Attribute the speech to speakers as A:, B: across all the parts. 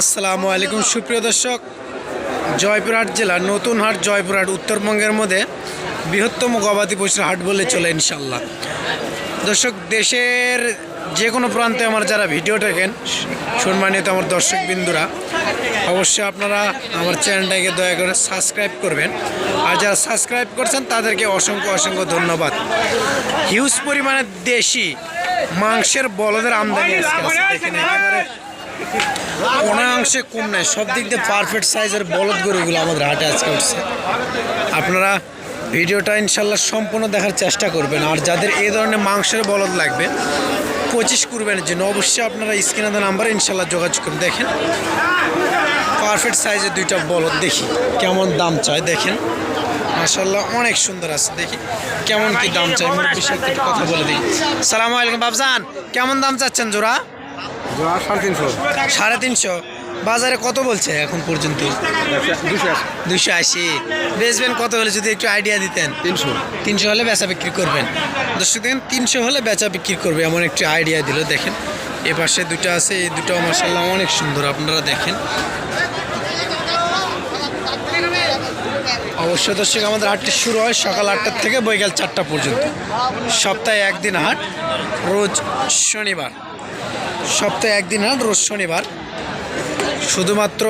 A: আসসালামু আলাইকুম, সুপ্রিয় দর্শক। জয়পুরহাট জেলার নতুন হাট, জয়পুরহাট উত্তরবঙ্গের মধ্যে বৃহত্তম গবাদি পশুর হাট বলে চলে ইনশাল্লাহ দর্শক, দেশের যে কোনো প্রান্তে আমার যারা ভিডিও দেখেন, সম্মানিত আমার দর্শক বিন্দুরা, অবশ্যই আপনারা আমার চ্যানেলটাকে দয়া করে সাবস্ক্রাইব করবেন। আর যারা সাবস্ক্রাইব করছেন, তাদেরকে অসংখ্য অসংখ্য ধন্যবাদ। হিউজ পরিমাণে দেশি মাংসের বলদের আমদানি একেবারে কম নাই সব দিক দিয়ে পারফেক্ট সাইজের বলদ গরুগুলো আমাদের হাটে আজকে উঠছে। আপনারা ভিডিওটা ইনশাল্লাহ সম্পূর্ণ দেখার চেষ্টা করবেন আর যাদের এই ধরনের মাংসের বলদ লাগবে পঁচিশ কুরবানের জন্য অবশ্যই আপনারা স্ক্রিনে নাম্বারে ইনশাল্লাহ যোগাযোগ করুন। দেখেন পারফেক্ট সাইজের দুইটা বলদ দেখি কেমন দাম চায় দেখেন। মাশাল্লাহ অনেক সুন্দর আছে। দেখি কেমন কি দাম চাই মুরব্বীর সাথে একটু কথা বলে দিই। সালামু আলাইকুম বাবজান কেমন দাম চাচ্ছেন জোড়া?
B: সাড়ে তিনশো।
A: সাড়ে তিনশো। বাজারে কত বলছে এখন পর্যন্ত?
B: দুশো আশি।
A: দুশো আশি। বেচবেন কত হলে যদি একটু আইডিয়া দিতেন?
B: তিনশো।
A: তিনশো হলে বেচা বিক্রি করবেন। দর্শক দেখেন তিনশো হলে বেচা বিক্রি করবে এমন একটু আইডিয়া দিল দেখেন। এ পাশে দুটো আছে এই দুটো মাসাল্লাহ অনেক সুন্দর আপনারা দেখেন। অবশ্য দর্শক, আমাদের হাটটি শুরু হয় সকাল আটটার থেকে বৈকাল চারটা পর্যন্ত। সপ্তাহে একদিন হাট, রোজ শনিবার। সপ্তাহে একদিন হাট, রোজ শনিবার। শুধুমাত্র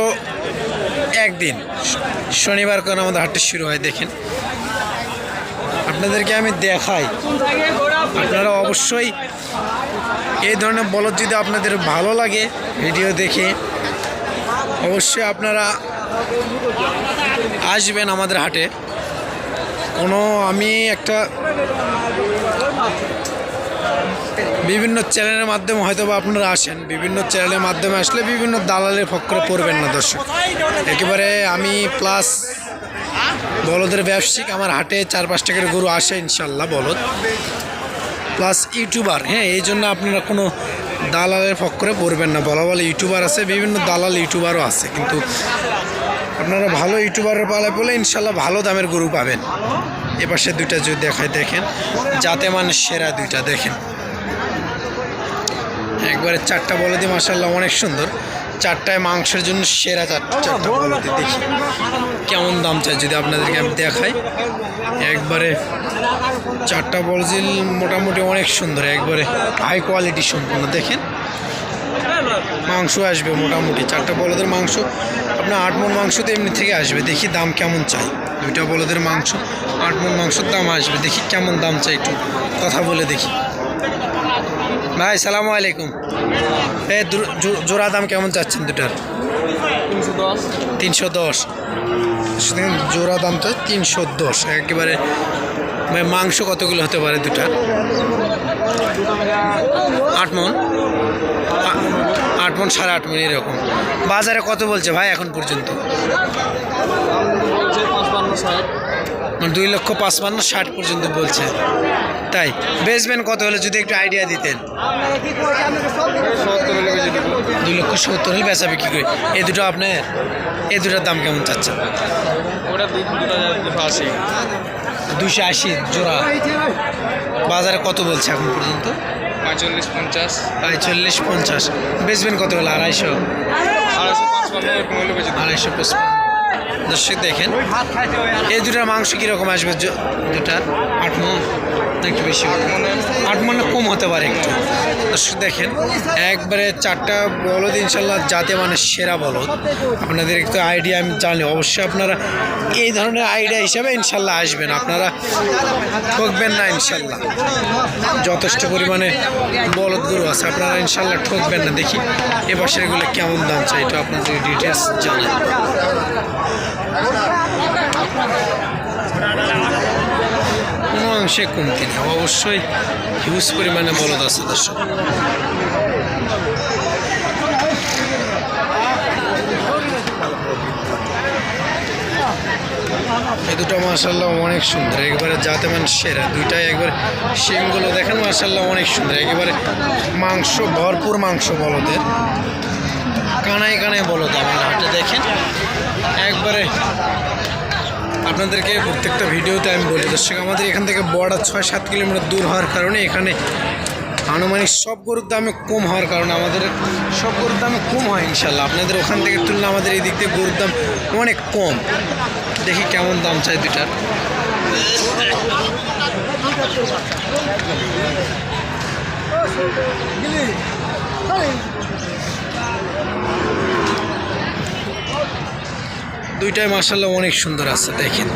A: একদিন। শনিবার করে আমাদের হাটটি শুরু হয়, দেখেন। আপনাদেরকে আমি দেখাই। আপনারা অবশ্যই এই ধরনের বলদ যদি আপনাদের ভালো লাগে, ভিডিও দেখে অবশ্যই আপনারা আসবেন আমাদের হাটে। কোনো আমি একটা বিভিন্ন চ্যানেলের মাধ্যমে হয়তো বা আপনারা আসেন। বিভিন্ন চ্যানেলের মাধ্যমে আসলে বিভিন্ন দালালের ফক্করে পড়বেন না দর্শক। একেবারে আমি প্লাস বলদের ব্যবসায়িক আমার হাটে চার পাঁচ টাকার গরু আসে ইনশাল্লাহ বলদ। প্লাস ইউটিউবার হ্যাঁ এই জন্য আপনারা কোনো দালালের ফক্করে পড়বেন না। বলা বলে ইউটিউবার আছে, বিভিন্ন দালাল ইউটিউবারও আছে। কিন্তু আপনারা ভালো ইউটিউবারের পালায় বলে ইনশাল্লাহ ভালো দামের গরু পাবেন। এপাশে দুইটা যদি দেখায় দেখেন যাতে মানে সেরা দুইটা দেখেন। একবারে চারটা বলদি মাসাল্লাহ অনেক সুন্দর। চারটায় মাংসের জন্য সেরা চারটা চারটা বলদি দেখি। কেমন দাম চাই যদি আপনাদেরকে আমি দেখাই। একবারে চারটা বলজিল মোটামুটি অনেক সুন্দর, একবারে হাই কোয়ালিটি সম্পূর্ণ, দেখেন। মাংস আসবে মোটামুটি। চারটা বলদের মাংস। আপনার আট মন মাংস তো এমনি থেকে আসবে। দেখি দাম কেমন চাই। দুইটা বলদের মাংস, আট মন মাংসর দাম আসবে। দেখি কেমন দাম চাই একটু কথা বলে দেখি। ভাই, সালামু আলাইকুম। এ জোড়া দাম কেমন চাচ্ছেন দুটার?
B: তিনশো দশ।
A: জোড়া দাম তো তিনশো দশ। একেবারে ভাই, মাংস কতগুলো হতে পারে দুটার আট মন? আট মন সাড়ে আট মন, এরকম। বাজারে কত বলছে ভাই এখন পর্যন্ত? মানে দুই লক্ষ পাঁচপান্ন, ষাট পর্যন্ত বলছে। তাই বেচবেন কত হলে যদি একটু আইডিয়া দিতেন? দুই লক্ষ সত্তর হলে বেচা বিক্রি করে। এই দুটো আপনার? এই দুটোর দাম কেমন চাচ্ছেন?
B: দুটো দুশো আশি
A: জোড়া। বাজারে কত বলছে এখন পর্যন্ত?
B: পঁয়চল্লিশ পঞ্চাশ।
A: চল্লিশ পঞ্চাশ। বেচবেন কত হলো? আড়াইশো?
B: আড়াইশো পাঁচপান্ন।
A: দর্শক দেখেন এই দুটার মাংস কীরকম আসবে? দুটার দুটা? আট মন। না একটু বেশি? আট মনে কম হতে পারে একটু। দেখেন, একবারে চারটা বলদ ইনশাল্লাহ জাতে মানে সেরা বলদ। আপনাদের একটু আইডিয়া আমি জানি অবশ্যই আপনারা এই ধরনের আইডিয়া হিসাবে ইনশাল্লাহ আসবেন। আপনারা ঠকবেন না ইনশাল্লাহ। যথেষ্ট পরিমাণে বলদ গরু আছে, আপনারা ইনশাল্লাহ ঠকবেন না। দেখি, এ পাশের এগুলো কেমন দাম চাই এটা আপনাদের ডিটেলস জানেন অংশে কমতি নেই। অবশ্যই হিউজ পরিমাণে বলদ আছে দর্শক। এই দুটো মার্শাল্লাহ অনেক সুন্দর। একবারে যাতে মানে সেরা। দুইটাই একবারে শিমগুলো দেখেন মার্শাল্লাহ অনেক সুন্দর। একেবারে মাংস, ভরপুর মাংস বলদের। কানায় কানায় বলদ আমার হাটে দেখেন। একবারে আপনাদেরকে প্রত্যেকটা ভিডিওতে আমি বলি, দর্শক, আমাদের এখান থেকে বর্ডার ছয় সাত কিলোমিটার দূর হওয়ার কারণে এখানে আনুমানিক সব গরুর দামে কম হওয়ার কারণে আমাদের সব গরুর দামে কম হয় ইনশাল্লাহ আপনাদের ওখান থেকে তুলনা আমাদের এই দিক থেকে গরুর দাম অনেক কম। দেখি কেমন দাম চাই দুটার দুইটাই মার্শাল্লাহ অনেক সুন্দর আছে, দেখেন।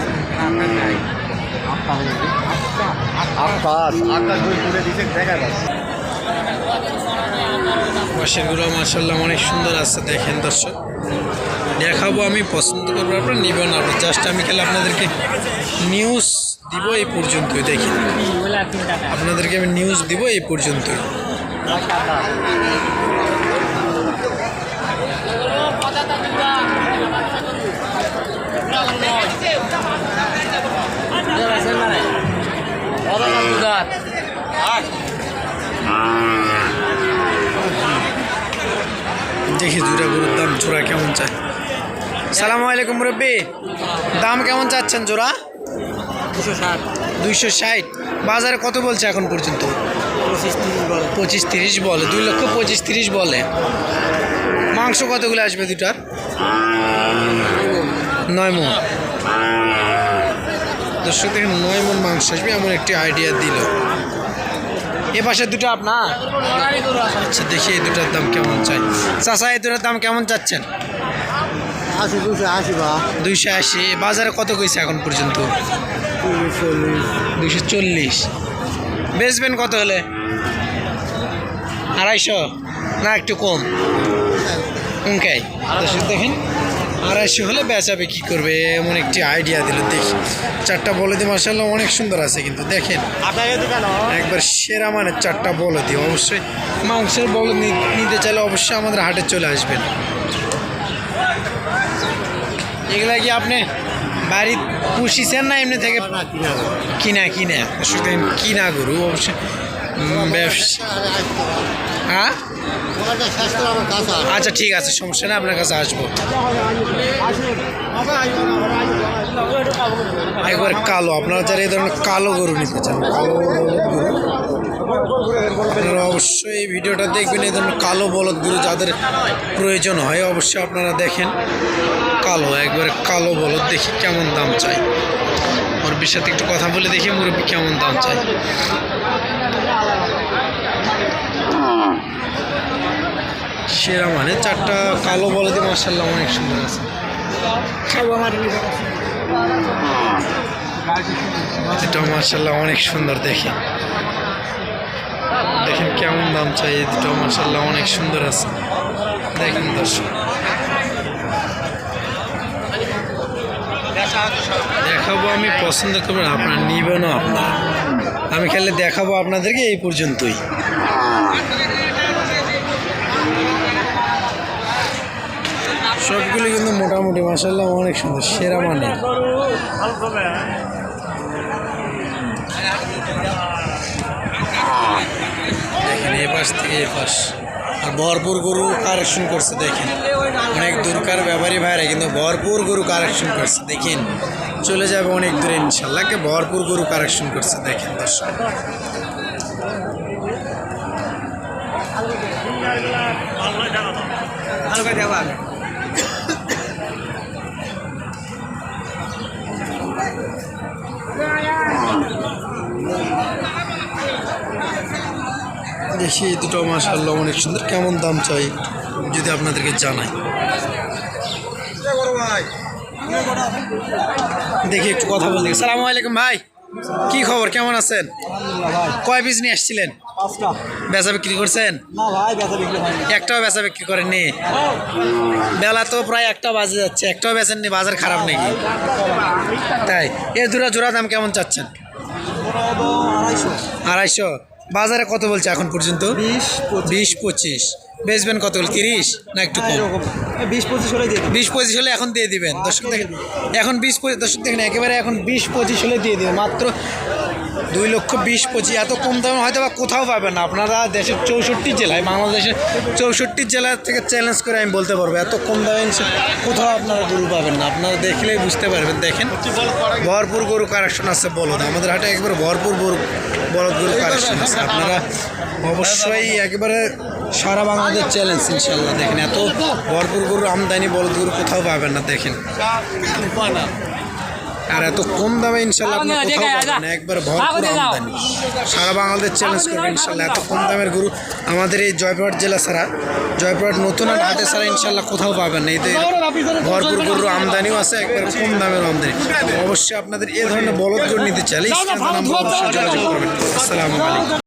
A: পাশেরগুলো মার্শাল্লাহ অনেক সুন্দর আছে, দেখেন দর্শক। দেখাবো আমি, পছন্দ করব আপনার নিবেন না। জাস্ট আমি খেলে আপনাদেরকে নিউজ দিব এই পর্যন্তই, দেখেন। আপনাদেরকে আমি নিউজ দিব এই পর্যন্তই। দেখি জোড়া গরুর দাম জোড়া কেমন চায়? সালাম আলাইকুম মুরব্বী। দাম কেমন চাচ্ছেন জোড়া? দুইশো ষাট। বাজারে কত বলছে এখন পর্যন্ত? পঁচিশ তিরিশ বলে। দুই লক্ষ পঁচিশ তিরিশ বলে। মাংস কতগুলো আসবে দুটার নয় মন। দর্শক দেখেন নয় মন মাংস আসবে এমন একটি আইডিয়া দিল। এ পাশে দুটো আপনার? আচ্ছা দেখি এই দুটার দাম কেমন চাই। চাষা এই দুটার দাম কেমন চাচ্ছেন?
C: আশি দুশো আশি বা।
A: দুইশো আশি। বাজারে কত কইছে এখন পর্যন্ত?
C: চল্লিশ চল্লিশ
A: দুইশো চল্লিশ। বেচবেন কত হলে? আড়াইশো? না একটু কম। দেখেন। আড়াইশো হলে বেচাবে কি করবে এমন একটি আইডিয়া দিল। দেখি চারটা বলদি মাসাল্লাহ অনেক সুন্দর আছে কিন্তু দেখেন। একবার সেরা মানে চারটা বলে বলদি অবশ্যই। মাংসের বল নিতে চাইলে অবশ্যই আমাদের হাটে চলে আসবেন। এগুলা কি আপনি বাড়ি পুষিছেন না এমনি থেকে
C: কিনা
A: কিনা শুধু কিনা গরু অবশ্যই। হ্যাঁ? আচ্ছা ঠিক আছে, সমস্যা নেই, আপনার কাছে আসব। একবার কালো, আপনারা যারা এই ধরনের কালো গরু নিতে চান, কালো আপনারা অবশ্যই ভিডিওটা দেখবেন, এই ধরনের কালো বলদ গরু যাদের প্রয়োজন হয়, অবশ্যই আপনারা দেখেন। কালো, একবারে কালো বলদ, দেখি কেমন দাম চাই। মুরব্বির সাথে একটু কথা বলে দেখি, মুরব্বি কেমন দাম চাই। সেরা মানে চারটা কালো বলদে মার্শাল্লাহ অনেক সুন্দর আছে। এটা মার্শাল্লাহ অনেক সুন্দর দেখে দেখেন কেমন দাম চাই, এই দুটো মার্শাল্লাহ অনেক সুন্দর আছে। দেখেন দর্শক। দেখাবো আমি, পছন্দ করবেন, আপনার নিবেনও আপনার। আমি খেলে দেখাবো আপনাদেরকে এই পর্যন্তই। সবগুলো কিন্তু মোটামুটি মাসাল্লাহ অনেক সুন্দর, সেরা মানে দেখেন এ পাশ থেকে এ পাশ। আর ভরপুর গরু কারেকশন করছে, দেখেন। অনেক দূরকার ব্যাপারী ভাইরা কিন্তু ভরপুর গরু কারেকশন করছে, দেখেন। চলে যাবে অনেক দূরে ইনশাল্লাহ। কে ভরপুর গরু কারেকশন করছে দেখেন দর্শক। দেখি এই দুটো মাসাল্লাহ অনেক সুন্দর। কেমন দাম চাই যদি আপনাদেরকে জানাই? দেখি একটু কথা বলতে সালাম আলাইকুম ভাই। কি খবর? কেমন আছেন? কয় পিস নিয়ে আসছিলেন? বেচা বিক্রি করছেন? একটাও বেচা বিক্রি করেননি? বেলা তো প্রায় একটা বাজে যাচ্ছে। একটাও বেচেননি বাজার খারাপ নাকি? তাই। এ দুরা জোড়া দাম কেমন চাচ্ছেন?
C: আড়াইশো।
A: আড়াইশো। বাজারে কত বলছে এখন পর্যন্ত?
C: বিশ
A: বিশ পঁচিশ। বেচবেন কত তিরিশ না একটু কম?
C: বিশ পঁচিশ হলে দিয়ে
A: বিশ পঁচিশ হলে এখন দিয়ে দিবেন। দর্শক দেখেন এখন বিশ পঁচিশ দর্শক দেখেন একেবারে এখন বিশ পঁচিশ হলে দিয়ে দিবেন। মাত্র দুই লক্ষ বিশ পঁচিশ এত কম দামে হয়তো বা কোথাও পাবেন না। আপনারা দেশের চৌষট্টি জেলায় বাংলাদেশের চৌষট্টি জেলা থেকে চ্যালেঞ্জ করে আমি বলতে পারব এত কম দামে কোথাও আপনারা গরু পাবেন না। আপনারা দেখলেই বুঝতে পারবেন। দেখেন ভরপুর গরু কারেকশন আছে বলদ। আমাদের হাটে একবার ভরপুর গরু বলদ গরু কারেকশন আছে। আপনারা অবশ্যই একেবারে সারা বাংলাদেশ চ্যালেঞ্জ ইনশাল্লাহ দেখেন। এত ভরপুর গরু আমদানি বলদ গরু কোথাও পাবেন না দেখেন। আর এত কম দামে ইনশাল্লাহ আপনি কোথাও পাবেন না একবার ভরপুর আমদানি। সারা বাংলাদেশ চ্যালেঞ্জ করবে ইনশাল্লাহ। এত কম দামের গরু আমাদের এই জয়পুরহাট জেলা ছাড়া জয়পুরহাট নতুন আর হাটে ছাড়া ইনশাল্লাহ কোথাও পাবেন না। এতে ভরপুর গরু আমদানিও আছে একবার কম দামের আমদানি। অবশ্যই আপনাদের এ ধরনের বলদ গরু নিতে চাইলে যোগাযোগ করবেন। আসসালামু আলাইকুম।